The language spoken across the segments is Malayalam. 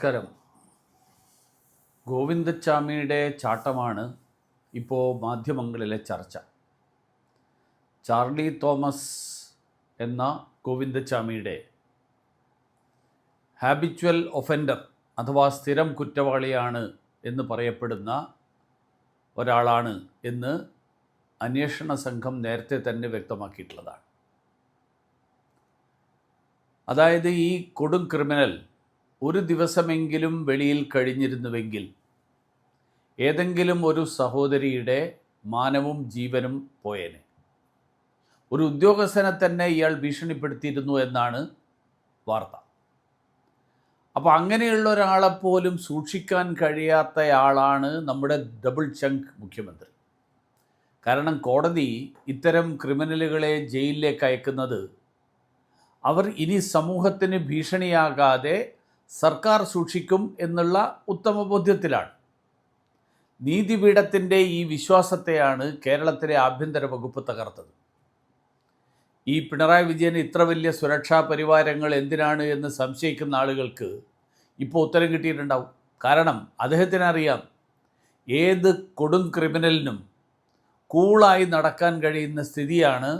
നമസ്കാരം. ഗോവിന്ദച്ചാമിയുടെ ചാട്ടമാണ് ഇപ്പോൾ മാധ്യമങ്ങളിലെ ചർച്ച. ചാർലി തോമസ് എന്ന ഗോവിന്ദച്ചാമിയുടെ ഹാബിച്വൽ ഒഫൻഡർ അഥവാ സ്ഥിരം കുറ്റവാളിയാണ് എന്ന് പറയപ്പെടുന്ന ഒരാളാണ് എന്ന് അന്വേഷണ സംഘം നേരത്തെ തന്നെ വ്യക്തമാക്കിയിട്ടുള്ളതാണ്. അതായത് ഈ കൊടും ക്രിമിനൽ ഒരു ദിവസമെങ്കിലും വെളിയിൽ കഴിഞ്ഞിരുന്നുവെങ്കിൽ ഏതെങ്കിലും ഒരു സഹോദരിയുടെ മാനവും ജീവനും പോയേനെ. ഒരു ഉദ്യോഗസ്ഥനെ തന്നെ ഇയാൾ ഭീഷണിപ്പെടുത്തിയിരുന്നു എന്നാണ് വാർത്ത. അപ്പോൾ അങ്ങനെയുള്ള ഒരാളെപ്പോലും സൂക്ഷിക്കാൻ കഴിയാത്തയാളാണ് നമ്മുടെ ഡബിൾ ചങ്ക് മുഖ്യമന്ത്രി. കാരണം കോടതി ഇത്തരം ക്രിമിനലുകളെ ജയിലിലേക്ക് അയക്കുന്നത് അവർ ഇനി സമൂഹത്തിന് ഭീഷണിയാകാതെ സർക്കാർ സൂക്ഷിക്കും എന്നുള്ള ഉത്തമ ബോധ്യത്തിലാണ്. നീതിപീഠത്തിന്റെ ഈ വിശ്വാസത്തെയാണ് കേരളത്തിലെ ആഭ്യന്തര വകുപ്പ് തകർത്തത്. ഈ പിണറായി വിജയന് ഇത്ര വലിയ സുരക്ഷാ പരിവാരങ്ങൾ എന്തിനാണ് എന്ന് സംശയിക്കുന്ന ആളുകൾക്ക് ഇപ്പോൾ ഉത്തരം കിട്ടിയിട്ടുണ്ടാവും. കാരണം അദ്ദേഹത്തിനറിയാം ഏത് കൊടും ക്രിമിനലിനും കൂളായി നടക്കാൻ കഴിയുന്ന സ്ഥിതിയാണ്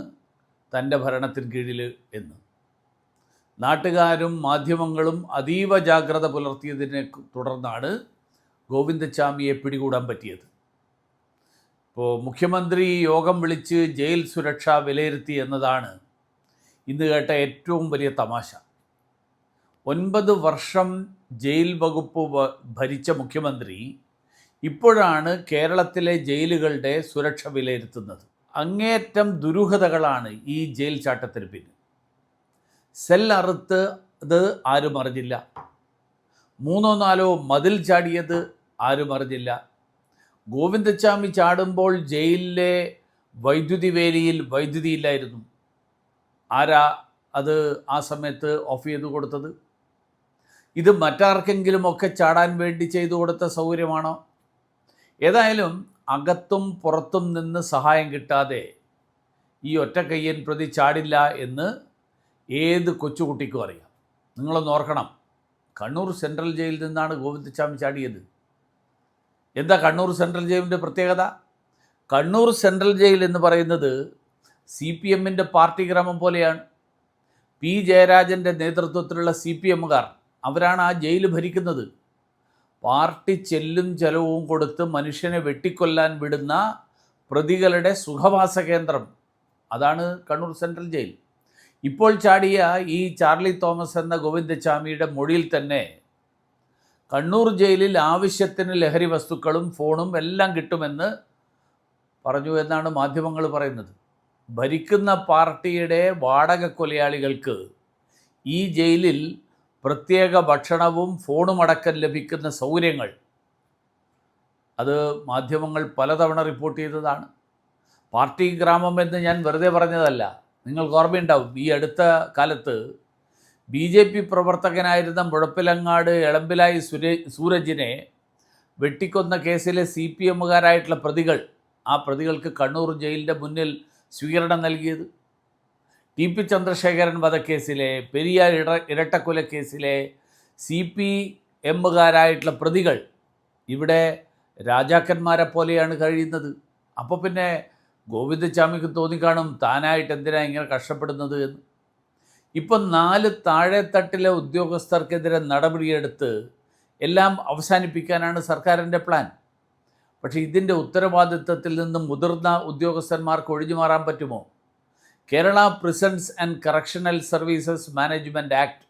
തന്റെ ഭരണത്തിന് കീഴിൽ എന്ന്. നാട്ടുകാരും മാധ്യമങ്ങളും അതീവ ജാഗ്രത പുലർത്തിയതിനെ തുടർന്നാണ് ഗോവിന്ദച്ചാമിയെ പിടികൂടാൻ പറ്റിയത്. ഇപ്പോൾ മുഖ്യമന്ത്രി യോഗം വിളിച്ച് ജയിൽ സുരക്ഷ വിലയിരുത്തി എന്നതാണ് ഇന്ന് കേട്ട ഏറ്റവും വലിയ തമാശ. ഒൻപത് വർഷം ജയിൽ വകുപ്പ് ഭരിച്ച മുഖ്യമന്ത്രി ഇപ്പോഴാണ് കേരളത്തിലെ ജയിലുകളുടെ സുരക്ഷ വിലയിരുത്തുന്നത്. അങ്ങേറ്റം ദുരൂഹതകളാണ് ഈ ജയിൽ ചാട്ടത്തിന് പിന്നിൽ. സെൽ അറുത്ത് അത് ആരും അറിഞ്ഞില്ല. മൂന്നോ നാലോ മതിൽ ചാടിയത് ആരും അറിഞ്ഞില്ല. ഗോവിന്ദച്ചാമി ചാടുമ്പോൾ ജയിലിലെ വൈദ്യുതി വേലിയിൽ വൈദ്യുതി ഇല്ലായിരുന്നു. ആരാ അത് ആ സമയത്ത് ഓഫ് ചെയ്ത് കൊടുത്തത്? ഇത് മറ്റാർക്കെങ്കിലും ഒക്കെ ചാടാൻ വേണ്ടി ചെയ്തു കൊടുത്ത സൗകര്യമാണോ? ഏതായാലും അകത്തും പുറത്തും നിന്ന് സഹായം കിട്ടാതെ ഈ ഒറ്റ കയ്യൻ പ്രതി ചാടില്ല എന്ന് ഏത് കൊച്ചുകുട്ടിക്കും അറിയാം. നിങ്ങളൊന്ന് ഓർക്കണം. കണ്ണൂർ സെൻട്രൽ ജയിലിൽ നിന്നാണ് ഗോവിന്ദസ്വാമി ചാടിയത്. എന്താ കണ്ണൂർ സെൻട്രൽ ജയിലിന്റെ പ്രത്യേകത? കണ്ണൂർ സെൻട്രൽ ജയിൽ എന്ന് പറയുന്നത് സി പി എമ്മിന്റെ പാർട്ടി ഗ്രാമം പോലെയാണ്. പി ജയരാജന്റെ നേതൃത്വത്തിലുള്ള സി പി എമ്മുകാർ അവരാണ് ആ ജയിൽ ഭരിക്കുന്നത്. പാർട്ടി ചെല്ലും ചെലവും കൊടുത്ത് മനുഷ്യനെ വെട്ടിക്കൊല്ലാൻ വിടുന്ന പ്രതികളുടെ സുഖവാസ കേന്ദ്രം. അതാണ് കണ്ണൂർ സെൻട്രൽ ജയിൽ. ഇപ്പോൾ ചാടിയ ഈ ചാർലി തോമസ് എന്ന ഗോവിന്ദസ്വാമിയുടെ മൊഴിയിൽ തന്നെ കണ്ണൂർ ജയിലിൽ ആവശ്യത്തിന് ലഹരി വസ്തുക്കളും ഫോണും എല്ലാം കിട്ടുമെന്ന് പറഞ്ഞു എന്നാണ് മാധ്യമങ്ങൾ പറയുന്നത്. ഭരിക്കുന്ന പാർട്ടിയുടെ വാടക കൊലയാളികൾക്ക് ഈ ജയിലിൽ പ്രത്യേക ഭക്ഷണവും ഫോണും അടക്കം ലഭിക്കുന്ന സൗകര്യങ്ങൾ. അത് മാധ്യമങ്ങൾ പലതവണ റിപ്പോർട്ട് ചെയ്തതാണ്. പാർട്ടി ഗ്രാമം എന്ന് ഞാൻ വെറുതെ പറഞ്ഞതല്ല. നിങ്ങൾക്ക് ഓർമ്മയുണ്ടാവും ഈ അടുത്ത കാലത്ത് ബി ജെ പി പ്രവർത്തകനായിരുന്ന മുഴപ്പിലങ്ങാട് എളമ്പിലായി സുരേ സൂരജിനെ വെട്ടിക്കൊന്ന കേസിലെ സി പി എമ്മുകാരായിട്ടുള്ള പ്രതികൾ ആ പ്രതികൾക്ക് കണ്ണൂർ ജയിലിന്റെ മുന്നിൽ സ്വീകരണം നൽകിയത്. ടി പി ചന്ദ്രശേഖരൻ വധക്കേസിലെ പെരിയാർ ഇട ഇരട്ടക്കൊലക്കേസിലെ സി പി എമ്മുകാരായിട്ടുള്ള പ്രതികൾ ഇവിടെ രാജാക്കന്മാരെ പോലെയാണ് കഴിയുന്നത്. അപ്പോൾ പിന്നെ ഗോവിന്ദസ്വാമിക്ക് തോന്നിക്കാണും താനായിട്ട് എന്തിനാണ് ഇങ്ങനെ കഷ്ടപ്പെടുന്നത് എന്ന്. ഇപ്പം നാല് താഴെത്തട്ടിലെ ഉദ്യോഗസ്ഥർക്കെതിരെ നടപടിയെടുത്ത് എല്ലാം അവസാനിപ്പിക്കാനാണ് സർക്കാരിന്റെ പ്ലാൻ. പക്ഷേ ഇതിന്റെ ഉത്തരവാദിത്വത്തിൽ നിന്നും മുതിർന്ന ഉദ്യോഗസ്ഥന്മാർക്ക് ഒഴിഞ്ഞു മാറാൻ പറ്റുമോ? Kerala prisons and correctional services management act.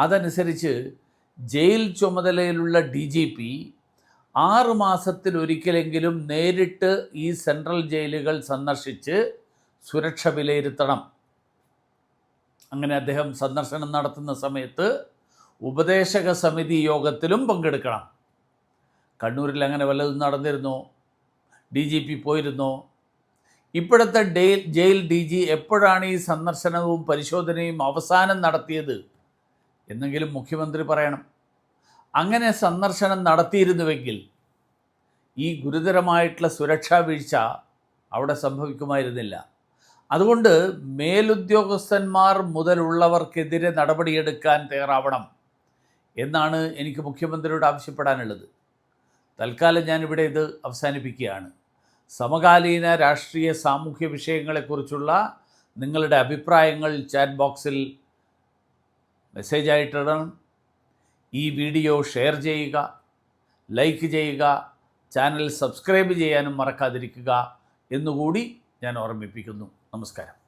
അതനുസരിച്ച് ജയിൽ ചുമതലയിലുള്ള ഡി ജി പി ആറ് മാസത്തിലൊരിക്കലെങ്കിലും നേരിട്ട് ഈ സെൻട്രൽ ജയിലുകൾ സന്ദർശിച്ച് സുരക്ഷ വിലയിരുത്തണം. അങ്ങനെ അദ്ദേഹം സന്ദർശനം നടത്തുന്ന സമയത്ത് ഉപദേശക സമിതി യോഗത്തിലും പങ്കെടുക്കണം. കണ്ണൂരിൽ അങ്ങനെ വല്ലതും നടന്നിരുന്നു? ഡി ജി പി പോയിരുന്നോ? ഇപ്പോഴത്തെ ഡെയിൽ ജയിൽ ഡി ജി എപ്പോഴാണ് ഈ സന്ദർശനവും പരിശോധനയും അവസാനം നടത്തിയത്? എന്നെങ്കിലും മുഖ്യമന്ത്രി പറയണം. അങ്ങനെ സന്ദർശനം നടത്തിയിരുന്നുവെങ്കിൽ ഈ ഗുരുതരമായിട്ടുള്ള സുരക്ഷാ വീഴ്ച അവിടെ സംഭവിക്കുമായിരുന്നില്ല. അതുകൊണ്ട് മേലുദ്യോഗസ്ഥന്മാർ മുതലുള്ളവർക്കെതിരെ നടപടിയെടുക്കാൻ തയ്യാറാവണം എന്നാണ് എനിക്ക് മുഖ്യമന്ത്രിയോട് ആവശ്യപ്പെടാനുള്ളത്. തൽക്കാലം ഞാനിവിടെ ഇത് അവസാനിപ്പിക്കുകയാണ്. സമകാലീന രാഷ്ട്രീയ സാമൂഹ്യ വിഷയങ്ങളെക്കുറിച്ചുള്ള നിങ്ങളുടെ അഭിപ്രായങ്ങൾ ചാറ്റ് ബോക്സിൽ മെസ്സേജായിട്ടിടണം ഈ വീഡിയോ ഷെയർ ചെയ്യുക ലൈക്ക് ചെയ്യുക ചാനൽ സബ്സ്ക്രൈബ് ചെയ്യാനും മറക്കാതിരിക്കുക എന്നുകൂടി ഞാൻ ഓർമ്മിപ്പിക്കുന്നു. നമസ്കാരം.